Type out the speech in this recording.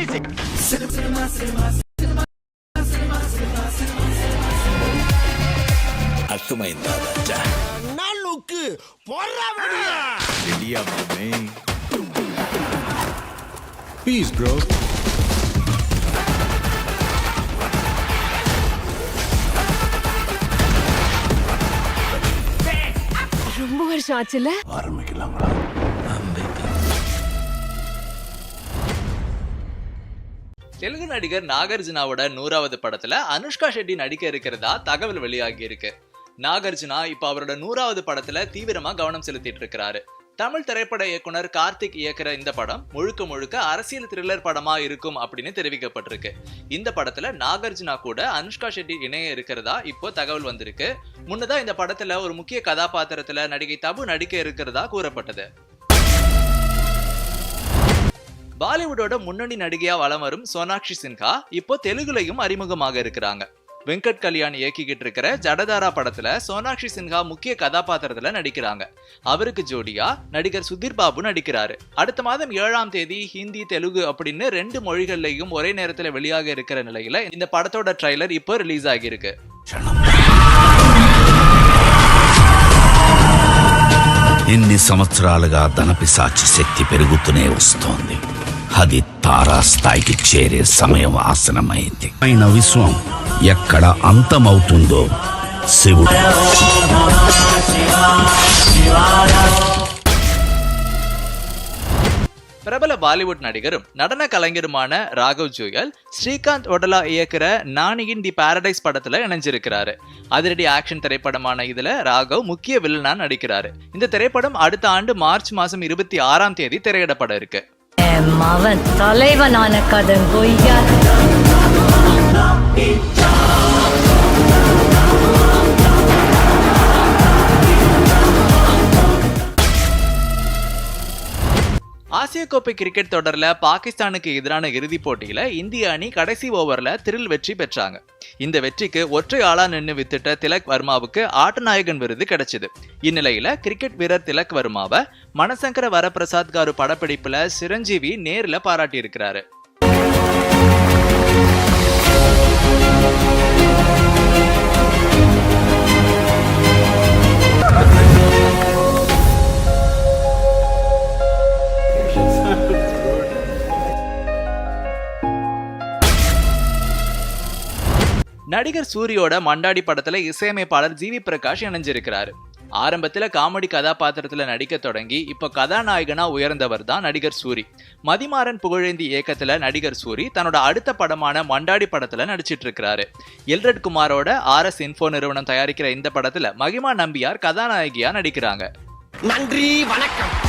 Music அத்துமைந்தா ராஜா நாளுக்கு போறாவடா ரெடியா மாமே ரொம்ப வருஷம் ஆச்சுல ஆரம்பிக்கலாங்களா தெலுங்கு நடிகர் நாகார்ஜுனாவோட நூறாவது படத்துல அனுஷ்கா ஷெட்டி நடிக்க இருக்கிறதா தகவல் வெளியாகி இருக்கு. நாகார்ஜுனா இப்ப அவரோட நூறாவது படத்துல தீவிரமா கவனம் செலுத்திட்டு இருக்கிறாரு. தமிழ் திரைப்பட இயக்குனர் கார்த்திக் இயக்குற இந்த படம் முழுக்க முழுக்க அரசியல் த்ரில்லர் படமா இருக்கும் அப்படின்னு தெரிவிக்கப்பட்டிருக்கு. இந்த படத்துல நாகார்ஜுனா கூட அனுஷ்கா ஷெட்டி இணைய இருக்கிறதா இப்போ தகவல் வந்திருக்கு. முன்னதா இந்த படத்துல ஒரு முக்கிய கதாபாத்திரத்துல நடிகை தபு நடிக்க இருக்கிறதா கூறப்பட்டது. பாலிவுட்டோட முன்னணி நடிகையா வலம் வரும் சோனாக்ஷி சின்ஹா இப்போ தெலுங்குலையும் அறிமுகமாக இருக்கிறாங்க. வெங்கட் கல்யாண் இயக்கிக்கிட்டு இருக்கிற ஜடதாரா படத்துல சோனாக்ஷி சின்ஹா முக்கிய கதாபாத்திரத்துல நடிக்கிறாங்க. அவருக்கு ஜோடியா நடிகர் சுதீர் பாபு நடிக்கிறாரு. அடுத்த மாதம் ஏழாம் தேதி ஹிந்தி தெலுங்கு அப்படின்னு ரெண்டு மொழிகள்லையும் ஒரே நேரத்துல வெளியாக இருக்கிற நிலையில இந்த படத்தோட ட்ரைலர் இப்போ ரிலீஸ் ஆகியிருக்கு. ఇన్ని సంవత్సరాలుగా ధనపిశాచి శక్తి పెరుగుతూనే వస్తోంది. అది తారాస్థాయికి చేరే సమయం ఆసనమైంది. అయిన విశ్వం ఎక్కడ అంతమవుతుందో శివుడు. பாலிவுட் நடிகரும் நடன கலைஞருமான ராகவ் ஜோயல் ஸ்ரீகாந்த் ஒடலா இயக்குற நானியின் தி பாரடைஸ் படத்துல இணைஞ்சிருக்கிறாரு. அதிரடி ஆக்ஷன் திரைப்படமான இதுல ராகவ் முக்கிய வில்லனா நடிக்கிறாரு. இந்த திரைப்படம் அடுத்த ஆண்டு மார்ச் மாசம் இருபத்தி ஆறாம் தேதி திரையிடப்பட இருக்கு. தலைவனான தலைவனான கதங்கொய்யா ஆசிய கோப்பை கிரிக்கெட் தொடரில் பாகிஸ்தானுக்கு எதிரான இறுதிப் போட்டியில் இந்திய அணி கடைசி ஓவரில் திரில் வெற்றி பெற்றாங்க. இந்த வெற்றிக்கு ஒற்றை ஆளா நின்று வித்திட்ட திலக் வர்மாவுக்கு ஆட்டநாயகன் விருது கிடைச்சது. இந்நிலையில கிரிக்கெட் வீரர் திலக் வர்மாவை மணசங்கர வரப்பிரசாத் காரு படப்பிடிப்புல சிரஞ்சீவி நேரில் பாராட்டியிருக்கிறாரு. நடிகர் சூரியோட மண்டாடி படத்துல இசையமைப்பாளர் ஜிவி பிரகாஷ் இணைஞ்சிருக்கிறாரு. ஆரம்பத்தில் காமெடி கதாபாத்திரத்தில் நடிக்க தொடங்கி இப்போ கதாநாயகனா உயர்ந்தவர் தான் நடிகர் சூரி. மதிமாறன் புகழேந்தி இயக்கத்தில் நடிகர் சூரி தன்னோட அடுத்த படமான மண்டாடி படத்தில் நடிச்சிட்டு இருக்கிறாரு எல்ரட் குமாரோட ஆர் எஸ் இன்ஃபோ நிறுவனம் தயாரிக்கிற இந்த படத்தில் மகிமா நம்பியார் கதாநாயகியா நடிக்கிறாங்க. நன்றி வணக்கம்.